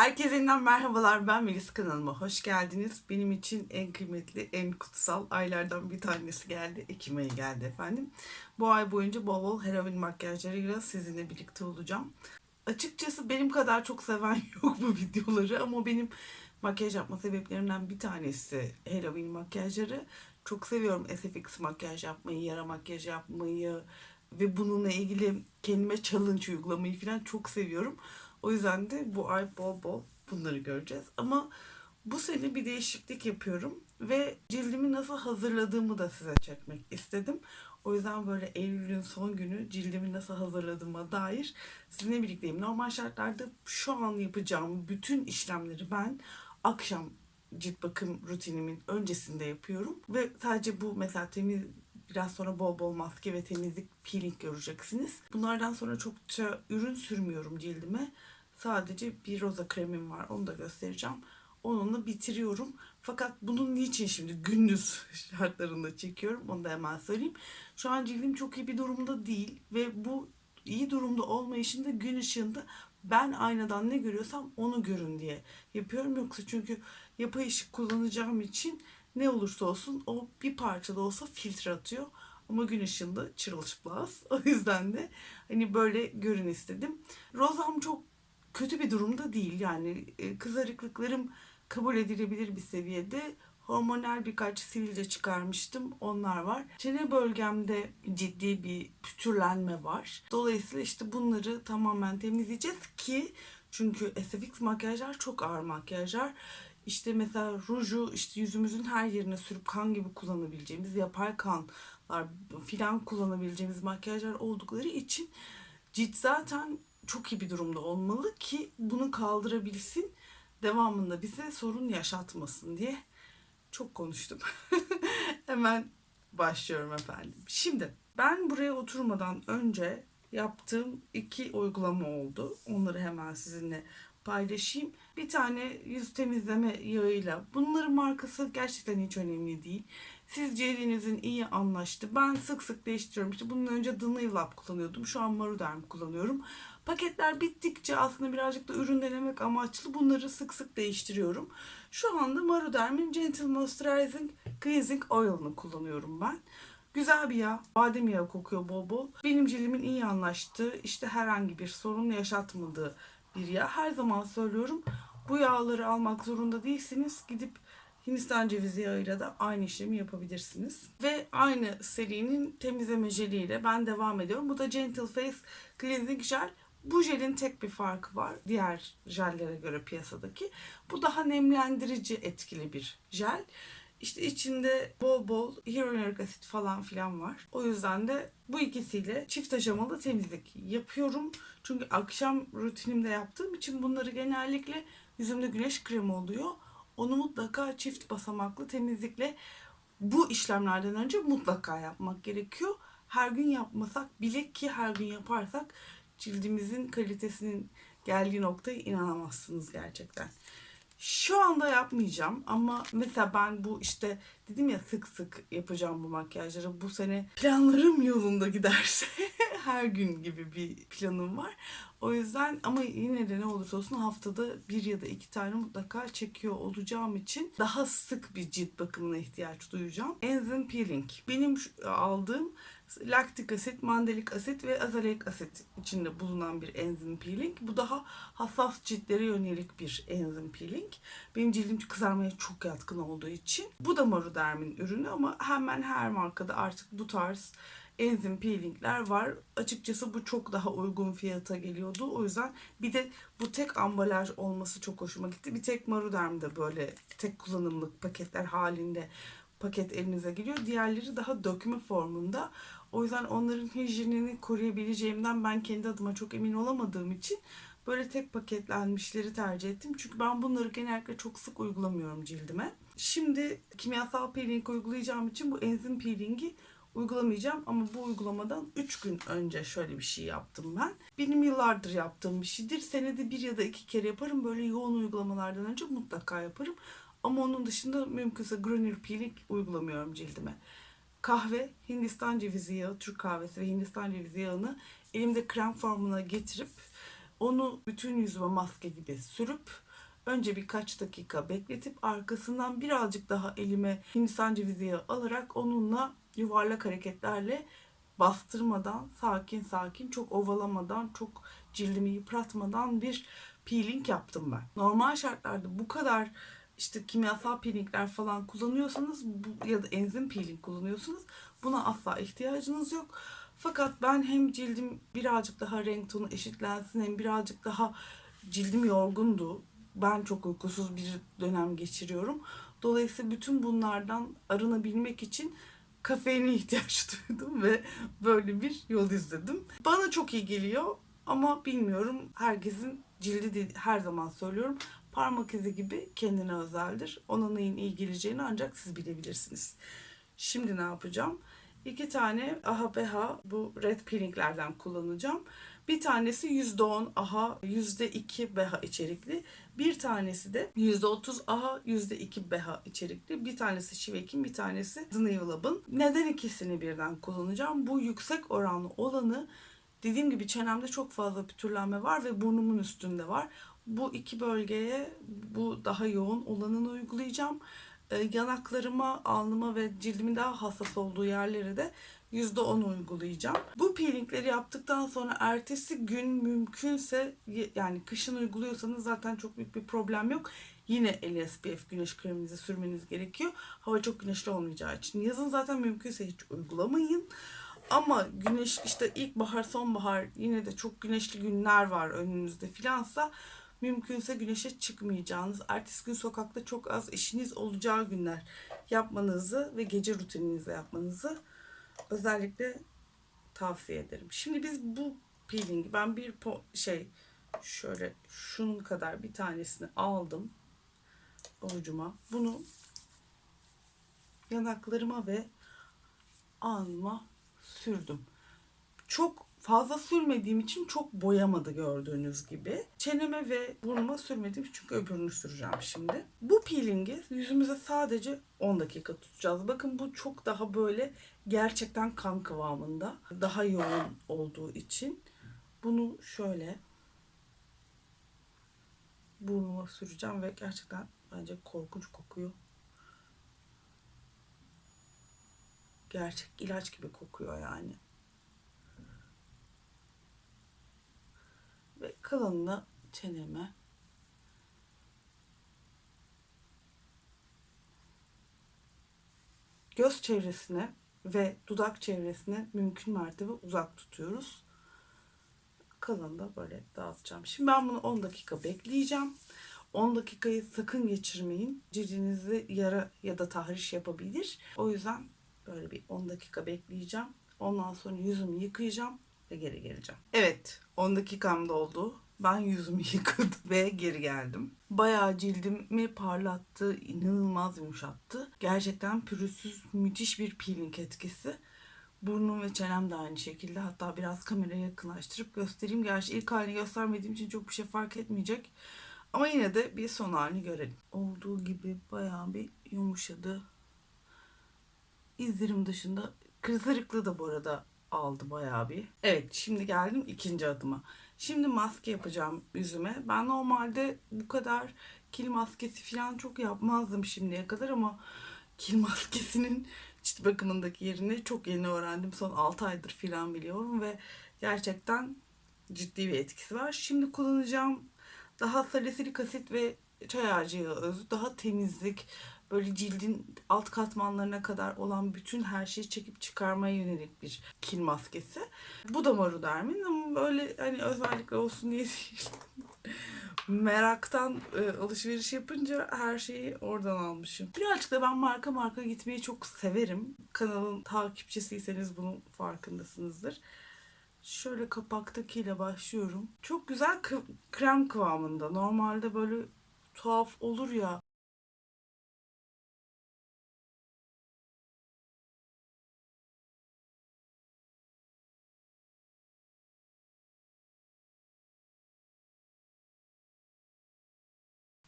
Herkese yeniden merhabalar. Ben Melis kanalıma hoş geldiniz. Benim için en kıymetli, en kutsal aylardan bir tanesi geldi. Ekim ayı geldi efendim. Bu ay boyunca bol bol Halloween makyajlarıyla sizinle birlikte olacağım. Açıkçası benim kadar çok seven yok bu videoları ama benim makyaj yapma sebeplerimden bir tanesi Halloween makyajları. Çok seviyorum SFX makyaj yapmayı, yara makyaj yapmayı ve bununla ilgili kendime challenge uygulamayı falan çok seviyorum. O yüzden de bu ay bol bol bunları göreceğiz. Ama bu sene bir değişiklik yapıyorum ve cildimi nasıl hazırladığımı da size çekmek istedim. O yüzden böyle Eylül'ün son günü cildimi nasıl hazırladığıma dair sizinle birlikteyim. Normal şartlarda şu an yapacağım bütün işlemleri ben akşam cilt bakım rutinimin öncesinde yapıyorum. Ve sadece bu mesela temiz Biraz sonra bol bol maske ve temizlik peeling göreceksiniz. Bunlardan sonra çokça ürün sürmüyorum cildime. Sadece bir roza kremim var. Onu da göstereceğim. Onunla bitiriyorum. Fakat bunun niçin şimdi gündüz şartlarında çekiyorum onu da hemen söyleyeyim. Şu an cildim çok iyi bir durumda değil ve bu iyi durumda olmayışında gün ışığında ben aynadan ne görüyorsam onu görün diye yapıyorum. Yoksa çünkü yapay ışık kullanacağım için ne olursa olsun o bir parça da olsa filtre atıyor. Ama gün ışığında çırılçıplaz. O yüzden de hani böyle görün istedim. Rozam çok kötü bir durumda değil. Yani e, kızarıklıklarım kabul edilebilir bir seviyede. Hormonal birkaç sivilce çıkarmıştım. Onlar var. Çene bölgemde ciddi bir pütürlenme var. Dolayısıyla işte bunları tamamen temizleyeceğiz ki çünkü SFX makyajlar çok ağır makyajlar. İşte mesela ruju işte yüzümüzün her yerine sürüp kan gibi kullanabileceğimiz yapay kanlar filan kullanabileceğimiz makyajlar oldukları için cilt zaten çok iyi bir durumda olmalı ki bunu kaldırabilsin devamında bize sorun yaşatmasın diye çok konuştum. Hemen başlıyorum efendim. Şimdi ben buraya oturmadan önce yaptığım iki uygulama oldu. Onları hemen sizinle paylaşayım. Bir tane yüz temizleme yağıyla. Bunların markası gerçekten hiç önemli değil. Siz cildinizin iyi anlaştı. Ben sık sık değiştiriyorum. İşte bunun önce The Nail Lab kullanıyordum. Şu an Maruderm kullanıyorum. Paketler bittikçe aslında birazcık da ürün denemek amaçlı bunları sık sık değiştiriyorum. Şu anda Maruderm'in Gentle Moisturizing Cleansing Oil'ını kullanıyorum ben. Güzel bir yağ. Badem yağı kokuyor bol bol. Benim cildimin iyi anlaştığı, işte herhangi bir sorun yaşatmadığı bir yağ. Her zaman söylüyorum bu yağları almak zorunda değilsiniz. Gidip Hindistan cevizi yağıyla da aynı işlemi yapabilirsiniz. Ve aynı serinin temizleme jeliyle ben devam ediyorum. Bu da Gentle Face Cleansing Gel. Bu jelin tek bir farkı var diğer jellere göre piyasadaki. Bu daha nemlendirici etkili bir jel. İşte içinde bol bol hyaluronik asit falan filan var. O yüzden de bu ikisiyle çift aşamalı temizlik yapıyorum. Çünkü akşam rutinimde yaptığım için bunları genellikle yüzümde güneş kremi oluyor. Onu mutlaka çift basamaklı temizlikle bu işlemlerden önce mutlaka yapmak gerekiyor. Her gün yapmasak bile ki her gün yaparsak cildimizin kalitesinin geldiği noktaya inanamazsınız gerçekten. Şu anda yapmayacağım ama mesela ben bu işte dedim ya sık sık yapacağım bu makyajları. Bu sene planlarım yolunda giderse her gün gibi bir planım var. O yüzden ama yine de ne olursa olsun haftada bir ya da iki tane mutlaka çekiyor olacağım için daha sık bir cilt bakımına ihtiyaç duyacağım. Enzim peeling. Benim aldığım laktik asit, mandelik asit ve azelaic asit içinde bulunan bir enzim peeling. Bu daha hassas ciltlere yönelik bir enzim peeling. Benim cildim kızarmaya çok yatkın olduğu için. Bu da Maruderm'in ürünü ama hemen her markada artık bu tarz enzim peelingler var. Açıkçası bu çok daha uygun fiyata geliyordu. O yüzden bir de bu tek ambalaj olması çok hoşuma gitti. Bir tek Maruderm'de böyle tek kullanımlık paketler halinde paket elinize geliyor. Diğerleri daha dökme formunda. O yüzden onların hijyenini koruyabileceğimden ben kendi adıma çok emin olamadığım için böyle tek paketlenmişleri tercih ettim. Çünkü ben bunları genellikle çok sık uygulamıyorum cildime. Şimdi kimyasal peeling uygulayacağım için bu enzim peelingi uygulamayacağım ama bu uygulamadan 3 gün önce şöyle bir şey yaptım ben. Benim yıllardır yaptığım bir şeydir. Senede bir ya da iki kere yaparım. Böyle yoğun uygulamalardan önce mutlaka yaparım. Ama onun dışında mümkünse granular peeling uygulamıyorum cildime. Kahve, Hindistan cevizi yağı, Türk kahvesi ve Hindistan cevizi yağını elimde krem formuna getirip onu bütün yüzüme maske gibi sürüp önce birkaç dakika bekletip arkasından birazcık daha elime Hindistan cevizi yağı alarak onunla yuvarlak hareketlerle bastırmadan sakin sakin çok ovalamadan çok cildimi yıpratmadan bir peeling yaptım ben. Normal şartlarda bu kadar işte kimyasal peelingler falan kullanıyorsanız bu, ya da enzim peeling kullanıyorsanız buna asla ihtiyacınız yok. Fakat ben hem cildim birazcık daha renk tonu eşitlensin hem birazcık daha cildim yorgundu. Ben çok uykusuz bir dönem geçiriyorum. Dolayısıyla bütün bunlardan arınabilmek için kafeine ihtiyaç duydum ve böyle bir yol izledim. Bana çok iyi geliyor ama bilmiyorum herkesin cildi değil, her zaman söylüyorum parmak izi gibi kendine özeldir. Ona neyin iyi geleceğini ancak siz bilebilirsiniz. Şimdi ne yapacağım? İki tane AHA BH bu red peelinglerden kullanacağım. Bir tanesi %10 AHA, %2 BH içerikli. Bir tanesi de %30 AHA, %2 BH içerikli. Bir tanesi Şivek'in, bir tanesi Znayolab'ın. Neden ikisini birden kullanacağım? Bu yüksek oranlı olanı dediğim gibi çenemde çok fazla pütürlenme var ve burnumun üstünde var. Bu iki bölgeye bu daha yoğun olanını uygulayacağım. Ee, yanaklarıma, alnıma ve cildimin daha hassas olduğu yerlere de %10 uygulayacağım. Bu peelingleri yaptıktan sonra ertesi gün mümkünse yani kışın uyguluyorsanız zaten çok büyük bir problem yok. Yine el SPF güneş kreminizi sürmeniz gerekiyor. Hava çok güneşli olmayacağı için. Yazın zaten mümkünse hiç uygulamayın. Ama güneş işte ilkbahar sonbahar yine de çok güneşli günler var önünüzde filansa mümkünse güneşe çıkmayacağınız, ertesi gün sokakta çok az işiniz olacağı günler yapmanızı ve gece rutininizde yapmanızı özellikle tavsiye ederim. Şimdi biz bu peelingi ben bir şey şöyle şunun kadar bir tanesini aldım avucuma. Bunu yanaklarıma ve alnıma sürdüm. Çok fazla sürmediğim için çok boyamadı gördüğünüz gibi. Çeneme ve burnuma sürmedim çünkü öbürünü süreceğim şimdi. Bu peelingi yüzümüze sadece 10 dakika tutacağız. Bakın bu çok daha böyle gerçekten kan kıvamında. Daha yoğun olduğu için. Bunu şöyle burnuma süreceğim ve gerçekten bence korkunç kokuyor. Gerçek ilaç gibi kokuyor yani. ve kalanını çeneme göz çevresine ve dudak çevresine mümkün mertebe uzak tutuyoruz. Kalanını da böyle dağıtacağım. Şimdi ben bunu 10 dakika bekleyeceğim. 10 dakikayı sakın geçirmeyin. Cildinizi yara ya da tahriş yapabilir. O yüzden böyle bir 10 dakika bekleyeceğim. Ondan sonra yüzümü yıkayacağım ve geri geleceğim. Evet 10 dakikam doldu. Ben yüzümü yıkadım ve geri geldim. Bayağı cildimi parlattı, inanılmaz yumuşattı. Gerçekten pürüzsüz müthiş bir peeling etkisi. Burnum ve çenem de aynı şekilde. Hatta biraz kameraya yakınlaştırıp göstereyim. Gerçi ilk halini göstermediğim için çok bir şey fark etmeyecek. Ama yine de bir son halini görelim. Olduğu gibi bayağı bir yumuşadı. İzlerim dışında kızarıklığı da bu arada aldı bayağı bir. Evet şimdi geldim ikinci adıma. Şimdi maske yapacağım yüzüme. Ben normalde bu kadar kil maskesi falan çok yapmazdım şimdiye kadar ama kil maskesinin cilt bakımındaki yerini çok yeni öğrendim. Son 6 aydır falan biliyorum ve gerçekten ciddi bir etkisi var. Şimdi kullanacağım daha salisilik asit ve çay ağacı özü, daha temizlik, böyle cildin alt katmanlarına kadar olan bütün her şeyi çekip çıkarmaya yönelik bir kil maskesi. Bu da Maruderm'in ama böyle hani özellikle olsun diye değil. Meraktan e, alışveriş yapınca her şeyi oradan almışım. Birazcık da ben marka marka gitmeyi çok severim. Kanalın takipçisiyseniz bunun farkındasınızdır. Şöyle kapaktakiyle başlıyorum. Çok güzel krem kıvamında. Normalde böyle tuhaf olur ya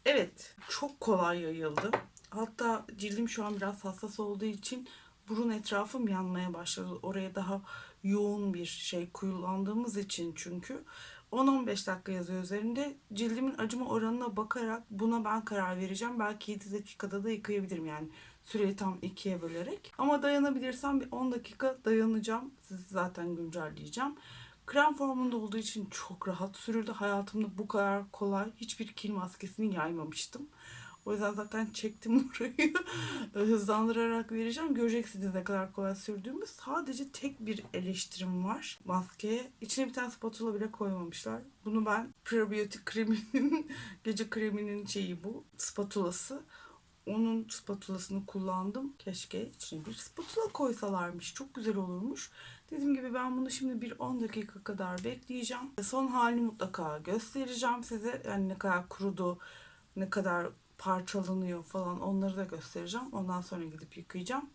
Evet, çok kolay yayıldı. Hatta cildim şu an biraz hassas olduğu için burun etrafım yanmaya başladı. Oraya daha yoğun bir şey kullandığımız için çünkü 10-15 dakika yazıyor üzerinde. Cildimin acıma oranına bakarak buna ben karar vereceğim. Belki 7 dakikada da yıkayabilirim yani. Süreyi tam ikiye bölerek. Ama dayanabilirsem bir 10 dakika dayanacağım. Sizi zaten güncelleyeceğim. Krem formunda olduğu için çok rahat sürüldü. Hayatımda bu kadar kolay hiçbir kil maskesini yaymamıştım. O yüzden zaten çektim burayı. Hızlandırarak vereceğim. Göreceksiniz ne kadar kolay sürdüğümü. Sadece tek bir eleştirim var maskeye. İçine bir tane spatula bile koymamışlar. Bunu ben prebiyotik kreminin, gece kreminin şeyi bu. Spatulası. Onun spatulasını kullandım. Keşke içine bir spatula koysalarmış. Çok güzel olurmuş. Dediğim gibi ben bunu şimdi bir 10 dakika kadar bekleyeceğim. Son halini mutlaka göstereceğim size. Yani ne kadar kurudu, ne kadar parçalanıyor falan onları da göstereceğim. Ondan sonra gidip yıkayacağım.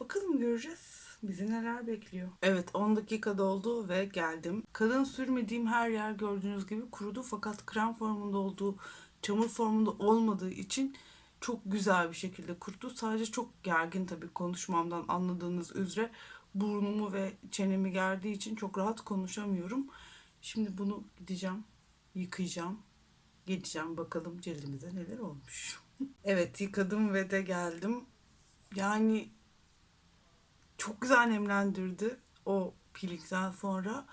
Bakalım göreceğiz. Bizi neler bekliyor. Evet 10 dakika doldu ve geldim. Kadın sürmediğim her yer gördüğünüz gibi kurudu. Fakat krem formunda olduğu, çamur formunda olmadığı için çok güzel bir şekilde kurudu. Sadece çok gergin tabii konuşmamdan anladığınız üzere. Burnumu ve çenemi gerdiği için çok rahat konuşamıyorum. Şimdi bunu gideceğim, yıkayacağım. Geleceğim bakalım cildimize neler olmuş. evet yıkadım ve de geldim. Yani çok güzel nemlendirdi o peelingden sonra.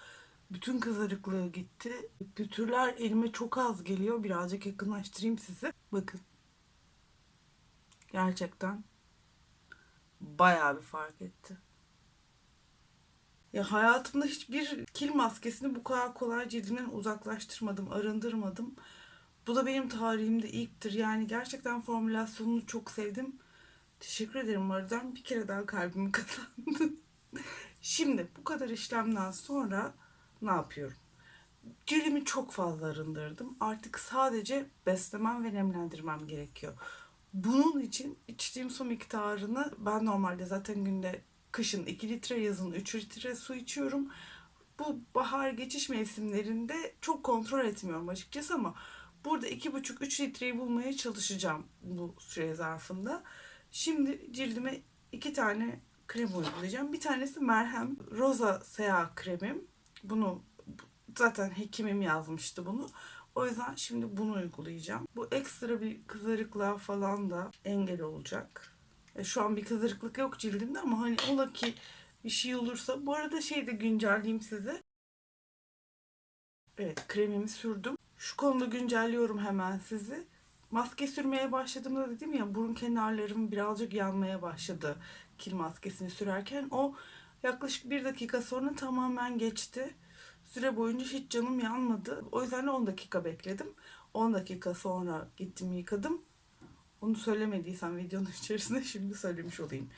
Bütün kızarıklığı gitti. Pütürler elime çok az geliyor. Birazcık yakınlaştırayım size. Bakın. Gerçekten bayağı bir fark etti. Ya hayatımda hiçbir kil maskesini bu kadar kolay cildimden uzaklaştırmadım, arındırmadım. Bu da benim tarihimde ilktir. Yani gerçekten formülasyonunu çok sevdim. Teşekkür ederim Mardan. Bir kere daha kalbimi kazandın. Şimdi bu kadar işlemden sonra ne yapıyorum? Cildimi çok fazla arındırdım. Artık sadece beslemem ve nemlendirmem gerekiyor. Bunun için içtiğim su miktarını ben normalde zaten günde kışın 2 litre yazın 3 litre su içiyorum. Bu bahar geçiş mevsimlerinde çok kontrol etmiyorum açıkçası ama burada 2,5-3 litreyi bulmaya çalışacağım bu süre zarfında. Şimdi cildime iki tane krem uygulayacağım. Bir tanesi merhem roza sea kremim. Bunu zaten hekimim yazmıştı bunu. O yüzden şimdi bunu uygulayacağım. Bu ekstra bir kızarıklığa falan da engel olacak. E, şu an bir kızarıklık yok cildimde ama hani ola ki bir şey olursa. Bu arada şey de güncelleyeyim size. Evet kremimi sürdüm. Şu konuda güncelliyorum hemen sizi. Maske sürmeye başladığımda dedim ya burun kenarlarım birazcık yanmaya başladı kil maskesini sürerken. O yaklaşık bir dakika sonra tamamen geçti. Süre boyunca hiç canım yanmadı. O yüzden de 10 dakika bekledim. 10 dakika sonra gittim yıkadım. Onu söylemediysem videonun içerisinde şimdi söylemiş olayım.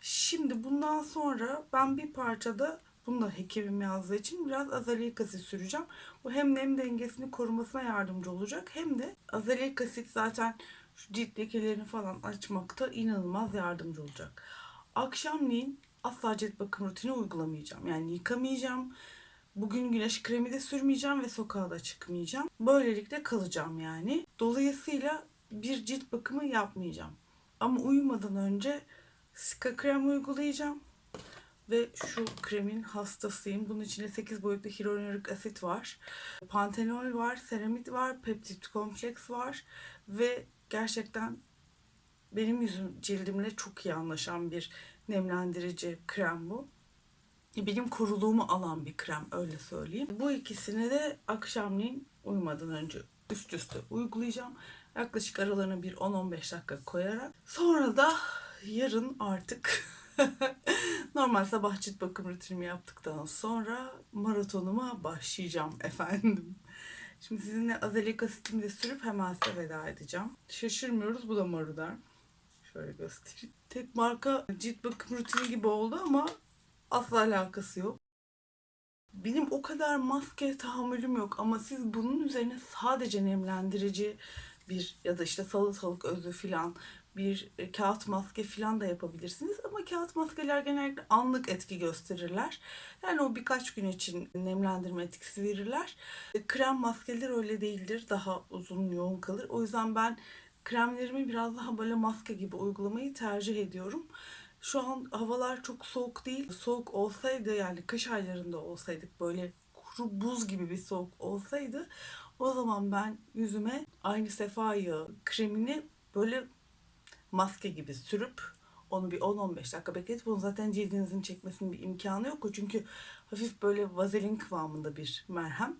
Şimdi bundan sonra ben bir parçada bunu da hekimim yazdığı için biraz azaleik asit süreceğim. Bu hem nem dengesini korumasına yardımcı olacak hem de azaleik asit zaten şu cilt lekelerini falan açmakta inanılmaz yardımcı olacak. Akşamleyin asla cilt bakım rutini uygulamayacağım. Yani yıkamayacağım. Bugün güneş kremi de sürmeyeceğim ve sokağa da çıkmayacağım. Böylelikle kalacağım yani. Dolayısıyla bir cilt bakımı yapmayacağım. Ama uyumadan önce Sika krem uygulayacağım. Ve şu kremin hastasıyım. Bunun içinde 8 boyutlu hyaluronik asit var. Pantenol var, seramit var, peptit kompleks var. Ve gerçekten benim yüzüm cildimle çok iyi anlaşan bir nemlendirici krem bu. Benim kuruluğumu alan bir krem öyle söyleyeyim. Bu ikisini de akşamleyin uyumadan önce üst üste uygulayacağım. Yaklaşık aralarına bir 10-15 dakika koyarak. Sonra da yarın artık normal sabah cilt bakım rutinimi yaptıktan sonra maratonuma başlayacağım efendim. Şimdi sizinle azelik asitimi de sürüp hemen size veda edeceğim. Şaşırmıyoruz bu da Maruder. Şöyle göstereyim. Tek marka cilt bakım rutini gibi oldu ama asla alakası yok. Benim o kadar maske tahammülüm yok ama siz bunun üzerine sadece nemlendirici bir ya da işte salatalık özü filan bir e, kağıt maske filan da yapabilirsiniz. Ama kağıt maskeler genellikle anlık etki gösterirler. Yani o birkaç gün için nemlendirme etkisi verirler. E, Krem maskeler öyle değildir. Daha uzun yoğun kalır. O yüzden ben kremlerimi biraz daha böyle maske gibi uygulamayı tercih ediyorum. Şu an havalar çok soğuk değil. Soğuk olsaydı yani kış aylarında olsaydık böyle kuru buz gibi bir soğuk olsaydı o zaman ben yüzüme aynı sefa yağı kremini böyle maske gibi sürüp onu bir 10-15 dakika bekletip onu zaten cildinizin çekmesinin bir imkanı yok. O çünkü hafif böyle vazelin kıvamında bir merhem,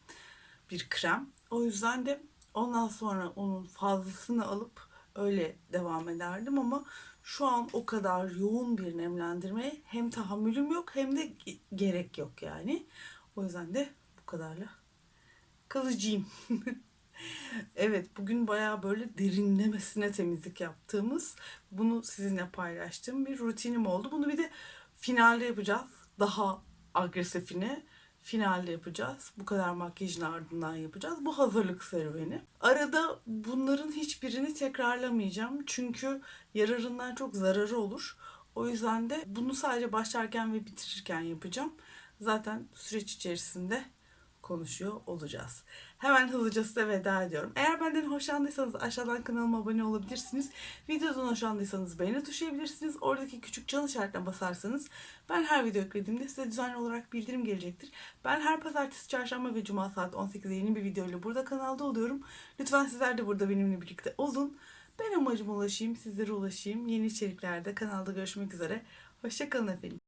bir krem. O yüzden de ondan sonra onun fazlasını alıp öyle devam ederdim ama şu an o kadar yoğun bir nemlendirmeye hem tahammülüm yok hem de ge- gerek yok yani. O yüzden de bu kadarla kalıcıyım. Evet, bugün bayağı böyle derinlemesine temizlik yaptığımız, bunu sizinle paylaştığım bir rutinim oldu. Bunu bir de finalde yapacağız. Daha agresifini finalde yapacağız. Bu kadar makyajın ardından yapacağız. Bu hazırlık serüveni. Arada bunların hiçbirini tekrarlamayacağım. Çünkü yararından çok zararı olur. O yüzden de bunu sadece başlarken ve bitirirken yapacağım. Zaten süreç içerisinde konuşuyor olacağız. Hemen hızlıca size veda ediyorum. Eğer benden hoşlandıysanız aşağıdan kanalıma abone olabilirsiniz. Videodan hoşlandıysanız beğeni tuşlayabilirsiniz. Oradaki küçük çan işaretine basarsanız ben her video yüklediğimde size düzenli olarak bildirim gelecektir. Ben her pazartesi, çarşamba ve cuma saat 18'de yeni bir video ile burada kanalda oluyorum. Lütfen sizler de burada benimle birlikte olun. Ben amacıma ulaşayım, sizlere ulaşayım. Yeni içeriklerde kanalda görüşmek üzere. Hoşçakalın efendim.